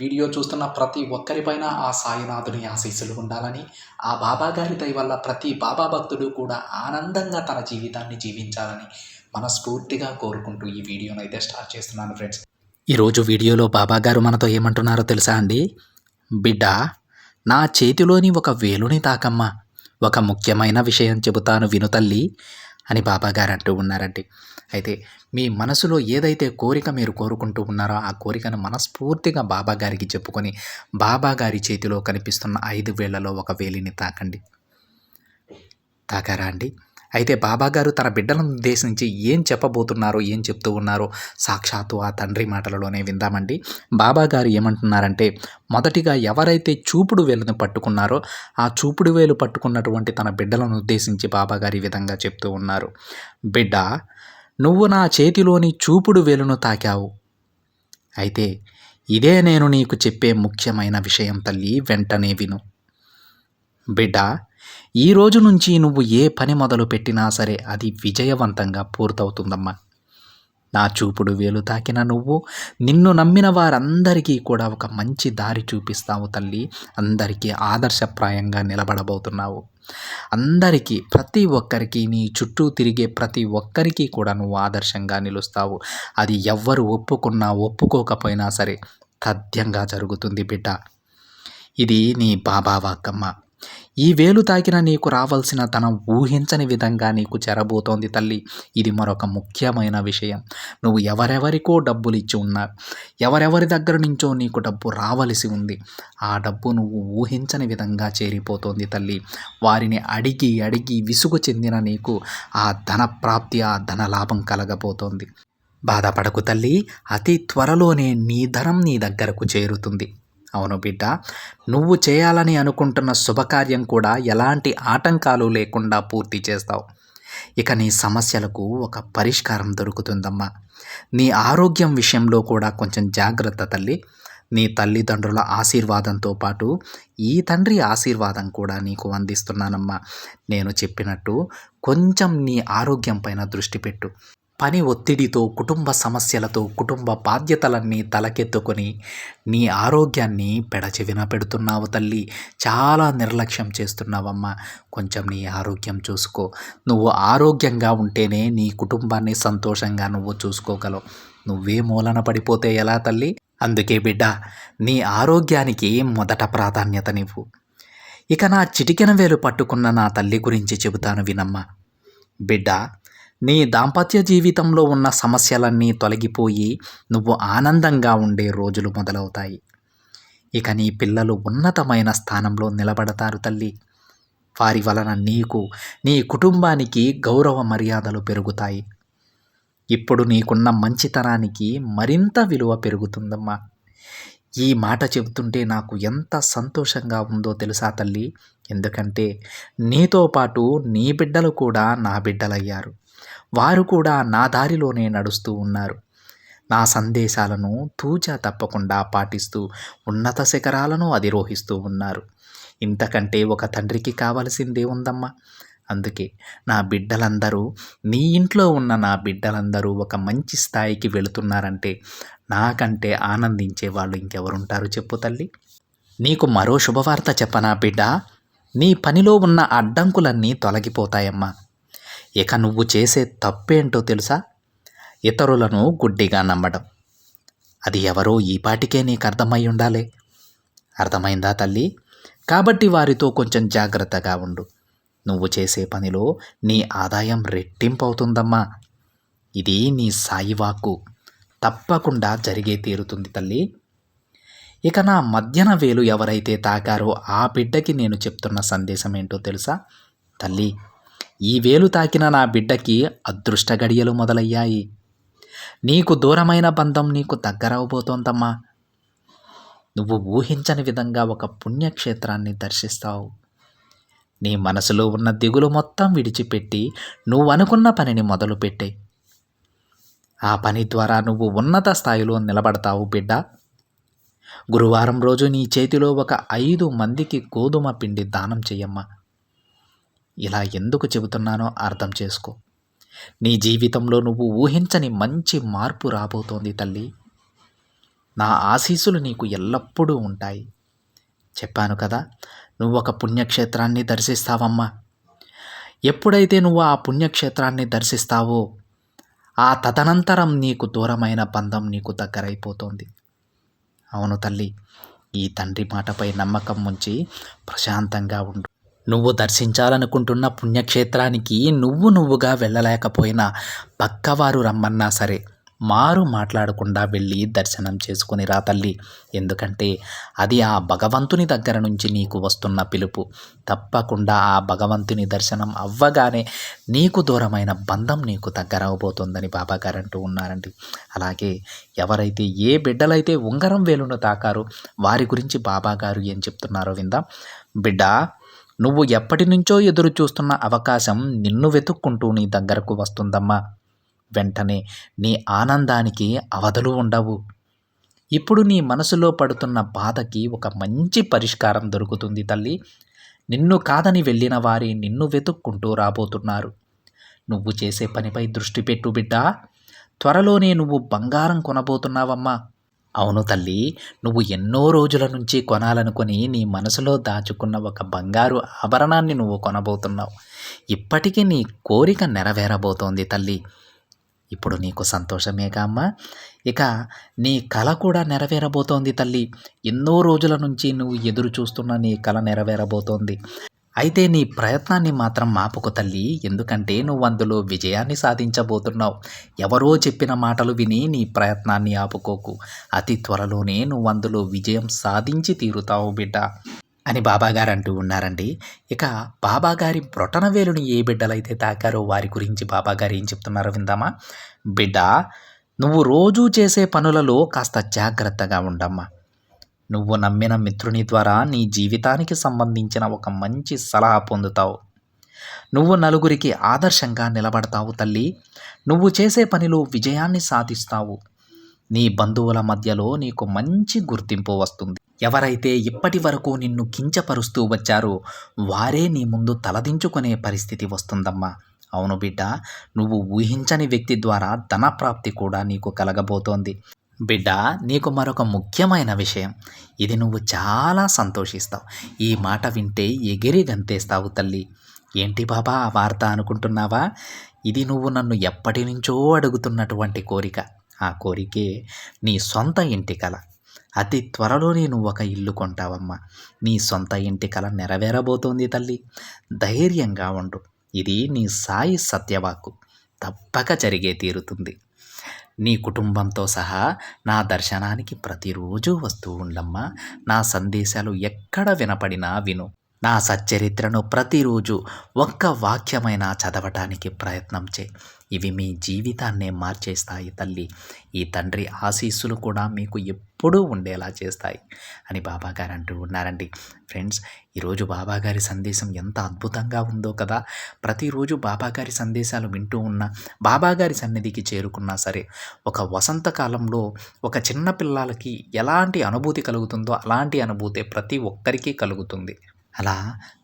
Video చూస్తున్న ప్రతి ఒక్కరిపైన ఆ సాయినాథుని ఆశీస్సులు ఉండాలని ఆ బాబా గారి దయ వల్ల ప్రతి బాబా భక్తుడు కూడా ఆనందంగా తన జీవితాన్ని జీవించాలని మనస్ఫూర్తిగా కోరుకుంటూ ఈ వీడియోను అయితే స్టార్ట్ చేస్తున్నాను ఫ్రెండ్స్. ఈరోజు వీడియోలో బాబా గారు మనతో ఏమంటున్నారో తెలుసా అండి? బిడ్డ నా చేతిలోని ఒక వేలుని తాకమ్మ. ఒక ముఖ్యమైన విషయం చెబుతాను వినుతల్లి అని బాబాగారు అంటూ ఉన్నారండి. అయితే మీ మనసులో ఏదైతే కోరిక మీరు కోరుకుంటూ ఉన్నారో ఆ కోరికను మనస్ఫూర్తిగా బాబాగారికి చెప్పుకొని బాబా గారి చేతిలో కనిపిస్తున్న ఐదు వేళ్ళలో ఒక వేలిని తాకండి. తాకారా అండి? అయితే బాబాగారు తన బిడ్డలను ఉద్దేశించి ఏం చెప్పబోతున్నారో ఏం చెప్తూ ఉన్నారో సాక్షాత్తు ఆ తండ్రి మాటలలోనే విందామండి. బాబాగారు ఏమంటున్నారంటే మొదటిగా ఎవరైతే చూపుడు వేలును పట్టుకున్నారో ఆ చూపుడు వేలు పట్టుకున్నటువంటి తన బిడ్డలను ఉద్దేశించి బాబాగారు ఈ విధంగా చెప్తూ ఉన్నారు. బిడ్డ నువ్వు నా చేతిలోని చూపుడు వేలును తాకావు. అయితే ఇదే నేను నీకు చెప్పే ముఖ్యమైన విషయం తల్లి వెంటనే విను. బిడ్డ ఈ రోజు నుంచి నువ్వు ఏ పని మొదలు పెట్టినా సరే అది విజయవంతంగా పూర్తవుతుందమ్మా. నా చూపుడు వేలు తాకిన నువ్వు నిన్ను నమ్మిన వారందరికీ కూడా ఒక మంచి దారి చూపిస్తావు తల్లి. అందరికీ ఆదర్శప్రాయంగా నిలబడబోతున్నావు. అందరికీ ప్రతి ఒక్కరికి నీ చుట్టూ తిరిగే ప్రతి ఒక్కరికి కూడా నువ్వు ఆదర్శంగా నిలుస్తావు. అది ఎవ్వరు ఒప్పుకున్నా ఒప్పుకోకపోయినా సరే తథ్యంగా జరుగుతుంది బిడ్డ. ఇది నీ బాబా వాక్కమ్మ. ఈ వేలు తాకిన నీకు రావాల్సిన తనం ఊహించని విధంగా నీకు చెరబోతోంది తల్లి. ఇది మరొక ముఖ్యమైన విషయం. నువ్వు ఎవరెవరికో డబ్బులు ఇచ్చి ఉన్నావు ఎవరెవరి దగ్గర నుంచో నీకు డబ్బు రావలసి ఉంది. ఆ డబ్బు నువ్వు ఊహించని విధంగా చేరిపోతోంది తల్లి. వారిని అడిగి అడిగి విసుగు చెందిన నీకు ఆ ధన ప్రాప్తి ఆ ధన లాభం కలగబోతోంది. బాధపడకు తల్లి. అతి త్వరలోనే నీ ధనం నీ దగ్గరకు చేరుతుంది. అవును బిడ్డ నువ్వు చేయాలని అనుకుంటున్న శుభకార్యం కూడా ఎలాంటి ఆటంకాలు లేకుండా పూర్తి చేస్తావు. ఇక నీ సమస్యలకు ఒక పరిష్కారం దొరుకుతుందమ్మా. నీ ఆరోగ్యం విషయంలో కూడా కొంచెం జాగ్రత్త తల్లి. నీ తల్లిదండ్రుల ఆశీర్వాదంతో పాటు ఈ తండ్రి ఆశీర్వాదం కూడా నీకు అందిస్తున్నానమ్మా. నేను చెప్పినట్టు కొంచెం నీ ఆరోగ్యం పైన దృష్టి పెట్టు. పని ఒత్తిడితో కుటుంబ సమస్యలతో కుటుంబ బాధ్యతలన్నీ తలకెత్తుకొని నీ ఆరోగ్యాన్ని పెడచెవిన పెడుతున్నావు తల్లి. చాలా నిర్లక్ష్యం చేస్తున్నావమ్మా. కొంచెం నీ ఆరోగ్యం చూసుకో. నువ్వు ఆరోగ్యంగా ఉంటేనే నీ కుటుంబాన్ని సంతోషంగా నువ్వు చూసుకోగలవు. నువ్వే మూలన పడిపోతే ఎలా తల్లి? అందుకే బిడ్డ నీ ఆరోగ్యానికి మొదట ప్రాధాన్యతనివ్వు ఇక నా చిటికెన వేలు పట్టుకున్న నా తల్లి గురించి చెబుతాను వినమ్మా. బిడ్డ నీ దాంపత్య జీవితంలో ఉన్న సమస్యలన్నీ తొలగిపోయి నువ్వు ఆనందంగా ఉండే రోజులు మొదలవుతాయి. ఇక నీ పిల్లలు ఉన్నతమైన స్థానంలో నిలబడతారు తల్లి. వారి వలన నీకు నీ కుటుంబానికి గౌరవ మర్యాదలు పెరుగుతాయి. ఇప్పుడు నీకున్న మంచితనానికి మరింత విలువ పెరుగుతుందమ్మా. ఈ మాట చెబుతుంటే నాకు ఎంత సంతోషంగా ఉందో తెలుసా తల్లి? ఎందుకంటే నీతో పాటు నీ బిడ్డలు కూడా నా బిడ్డలయ్యారు. వారు కూడా నా దారిలోనే నడుస్తూ ఉన్నారు. నా సందేశాలను తూచా తప్పకుండా పాటిస్తూ ఉన్నత శిఖరాలను అధిరోహిస్తూ ఉన్నారు. ఇంతకంటే ఒక తండ్రికి కావలసిందే ఉందమ్మా. అందుకే నా బిడ్డలందరూ నీ ఇంట్లో ఉన్న నా బిడ్డలందరూ ఒక మంచి స్థాయికి వెళుతున్నారంటే నాకంటే ఆనందించే వాళ్ళు ఇంకెవరుంటారు చెప్పు తల్లి. నీకు మరో శుభవార్త చెప్పనా బిడ్డ? నీ పనిలో ఉన్న అడ్డంకులన్నీ తొలగిపోతాయమ్మా. ఇక నువ్వు చేసే తప్పేంటో తెలుసా? ఇతరులను గుడ్డిగా నమ్మడం. అది ఎవరో ఈపాటికే నీకు అర్థమై ఉండాలి. అర్థమైందా తల్లి? కాబట్టి వారితో కొంచెం జాగ్రత్తగా ఉండు. నువ్వు చేసే పనిలో నీ ఆదాయం రెట్టింపు అవుతుందమ్మా ఇది నీ సాయివాక్కు. తప్పకుండా జరిగే తీరుతుంది తల్లి. ఇక నా మధ్యన వేలు ఎవరైతే తాకారో ఆ బిడ్డకి నేను చెప్తున్న సందేశం ఏంటో తెలుసా? తల్లి ఈ వేలు తాకిన నా బిడ్డకి అదృష్ట గడియలు మొదలయ్యాయి. నీకు దూరమైన బంధం నీకు దగ్గరవబోతోందమ్మా. నువ్వు ఊహించని విధంగా ఒక పుణ్యక్షేత్రాన్ని దర్శిస్తావు. నీ మనసులో ఉన్న దిగులు మొత్తం విడిచిపెట్టి నువ్వు అనుకున్న పనిని మొదలుపెట్టే. ఆ పని ద్వారా నువ్వు ఉన్నత స్థాయిలో నిలబడతావు బిడ్డ. గురువారం రోజు నీ చేతిలో ఒక ఐదు మందికి గోధుమ పిండి దానం చెయ్యమ్మా. ఇలా ఎందుకు చెబుతున్నానో అర్థం చేసుకో. నీ జీవితంలో నువ్వు ఊహించని మంచి మార్పు రాబోతోంది తల్లి. నా ఆశీస్సులు నీకు ఎల్లప్పుడూ ఉంటాయి. చెప్పాను కదా నువ్వు ఒక పుణ్యక్షేత్రాన్ని దర్శిస్తావమ్మా. ఎప్పుడైతే నువ్వు ఆ పుణ్యక్షేత్రాన్ని దర్శిస్తావో ఆ తదనంతరం నీకు దూరమైన బంధం నీకు దగ్గరైపోతుంది. అవును తల్లి ఈ తండ్రి మాటపై నమ్మకం ఉంచి ప్రశాంతంగా ఉండు. నువ్వు దర్శించాలనుకుంటున్న పుణ్యక్షేత్రానికి నువ్వు నువ్వుగా వెళ్ళలేకపోయినా పక్కవారు రమ్మన్నా సరే మారు మాట్లాడకుండా వెళ్ళి దర్శనం చేసుకుని రా తల్లి. ఎందుకంటే అది ఆ భగవంతుని దగ్గర నుంచి నీకు వస్తున్న పిలుపు. తప్పకుండా ఆ భగవంతుని దర్శనం అవ్వగానే నీకు దూరమైన బంధం నీకు దగ్గర అవబోతుందని బాబాగారు అంటూ ఉన్నారండి. అలాగే ఎవరైతే ఏ బిడ్డలైతే ఉంగరం వేలును తాకారో వారి గురించి బాబాగారు ఏం చెప్తున్నారో విందాం. బిడ్డ నువ్వు ఎప్పటి నుంచో ఎదురు చూస్తున్న అవకాశం నిన్ను వెతుక్కుంటూ నీ దగ్గరకు వస్తుందమ్మా. వెంటనే నీ ఆనందానికి అవధులు ఉండవు. ఇప్పుడు నీ మనసులో పడుతున్న బాధకి ఒక మంచి పరిష్కారం దొరుకుతుంది తల్లి. నిన్ను కాదని వెళ్ళిన వారి నిన్ను వెతుక్కుంటూ రాబోతున్నారు. నువ్వు చేసే పనిపై దృష్టి పెట్టు బిడ్డా. త్వరలోనే నువ్వు బంగారం కొనబోతున్నావమ్మా. అవును తల్లి నువ్వు ఎన్నో రోజుల నుంచి కొనాలనుకుని నీ మనసులో దాచుకున్న ఒక బంగారు ఆభరణాన్ని నువ్వు కొనబోతున్నావు. ఇప్పటికీ నీ కోరిక నెరవేరబోతోంది తల్లి. ఇప్పుడు నీకు సంతోషమేగా అమ్మా? ఇక నీ కళ కూడా నెరవేరబోతోంది తల్లి. ఎన్నో రోజుల నుంచి నువ్వు ఎదురు చూస్తున్న నీ కళ నెరవేరబోతోంది. అయితే నీ ప్రయత్నాన్ని మాత్రం మాపుకు తల్లి. ఎందుకంటే నువ్వు అందులో విజయాన్ని సాధించబోతున్నావు. ఎవరో చెప్పిన మాటలు విని నీ ప్రయత్నాన్ని ఆపుకోకు. అతి త్వరలోనే నువ్వు అందులో విజయం సాధించి తీరుతావు బిడ్డ. అని బాబాగారు అంటూ ఉన్నారండి. ఇక బాబాగారి బ్రొటనవేలుని ఏ బిడ్డలైతే తాకారో వారి గురించి బాబాగారు ఏం చెప్తున్నారో విందామా? బిడ్డ నువ్వు రోజూ చేసే పనులలో కాస్త జాగ్రత్తగా ఉండమ్మా. నువ్వు నమ్మిన మిత్రుని ద్వారా నీ జీవితానికి సంబంధించిన ఒక మంచి సలహా పొందుతావు. నువ్వు నలుగురికి ఆదర్శంగా నిలబడతావు తల్లి. నువ్వు చేసే పనిలో విజయాన్ని సాధిస్తావు. నీ బంధువుల మధ్యలో నీకు మంచి గుర్తింపు వస్తుంది. ఎవరైతే ఇప్పటి వరకు నిన్ను కించపరుస్తూ వచ్చారో వారే నీ ముందు తలదించుకునే పరిస్థితి వస్తుందమ్మా. అవును బిడ్డ నువ్వు ఊహించని వ్యక్తి ద్వారా ధనప్రాప్తి కూడా నీకు కలగబోతోంది. బిడ్డ నీకు మరొక ముఖ్యమైన విషయం. ఇది నువ్వు చాలా సంతోషిస్తావు. ఈ మాట వింటే ఎగిరి గంతేస్తావు తల్లి. ఏంటి బాబా ఆ వార్త అనుకుంటున్నావా? ఇది నువ్వు నన్ను ఎప్పటి నుంచో అడుగుతున్నటువంటి కోరిక. ఆ కోరికే నీ సొంత ఇంటి కల. అతి త్వరలోనే నువ్వు ఒక ఇల్లు కొంటావమ్మా. నీ సొంత ఇంటి కల నెరవేరబోతోంది తల్లి. ధైర్యంగా ఉండు. ఇది నీ సాయి సత్యవాక్కు. తప్పక జరిగే తీరుతుంది. నీ కుటుంబంతో సహా నా దర్శనానికి ప్రతిరోజు వస్తూ ఉండమ్మా. నా సందేశాలు ఎక్కడ వినపడినా విను. నా సచ్చరిత్రను ప్రతిరోజు ఒక్క వాక్యమైనా చదవటానికి ప్రయత్నం చే ఇవి మీ జీవితాన్నే మార్చేస్తాయి తల్లి. ఈ తండ్రి ఆశీస్సులు కూడా మీకు ఎప్పుడూ ఉండేలా చేస్తాయి అని బాబాగారు అంటూ ఉన్నారండి. ఫ్రెండ్స్ ఈరోజు బాబాగారి సందేశం ఎంత అద్భుతంగా ఉందో కదా. ప్రతిరోజు బాబాగారి సందేశాలు వింటూ ఉన్న బాబాగారి సన్నిధికి చేరుకున్నా సరే ఒక వసంతకాలంలో ఒక చిన్న పిల్లలకి ఎలాంటి అనుభూతి కలుగుతుందో అలాంటి అనుభూతి ప్రతి ఒక్కరికి కలుగుతుంది. అలా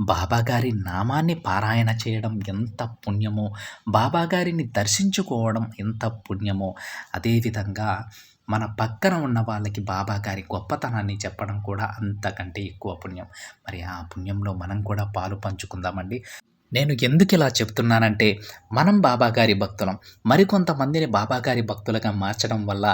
బాబాగారి నామాన్ని పారాయణ చేయడం ఎంత పుణ్యమో బాబాగారిని దర్శించుకోవడం ఎంత పుణ్యమో అదేవిధంగా మన పక్కన ఉన్న వాళ్ళకి బాబాగారి గొప్పతనాన్ని చెప్పడం కూడా అంతకంటే ఎక్కువ పుణ్యం. మరి ఆ పుణ్యంలో మనం కూడా పాలు పంచుకుందామండి. నేను ఎందుకు ఇలా చెప్తున్నానంటే మనం బాబాగారి భక్తులం. మరికొంతమందిని బాబాగారి భక్తులుగా మార్చడం వల్ల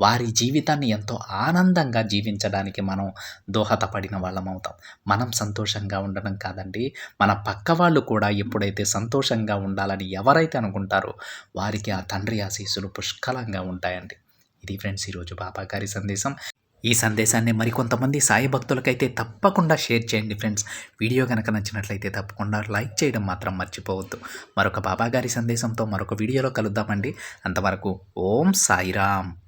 వారి జీవితాన్ని ఎంతో ఆనందంగా జీవించడానికి మనం దోహదపడిన వాళ్ళం అవుతాం. మనం సంతోషంగా ఉండడం కాదండి. మన పక్క వాళ్ళు కూడా ఎప్పుడైతే సంతోషంగా ఉండాలని ఎవరైతే అనుకుంటారో వారికి ఆ తండ్రి ఆశీస్సులు పుష్కలంగా ఉంటాయండి. ఇది ఫ్రెండ్స్ ఈరోజు బాబాగారి సందేశం. ఈ సందేశాన్ని మరికొంతమంది సాయి భక్తులకైతే తప్పకుండా షేర్ చేయండి ఫ్రెండ్స్. వీడియో కనుక నచ్చినట్లయితే తప్పకుండా లైక్ చేయడం మాత్రం మర్చిపోవద్దు. మరొక బాబాగారి సందేశంతో మరొక వీడియోలో కలుద్దామండి. అంతవరకు ఓం సాయిరామ్.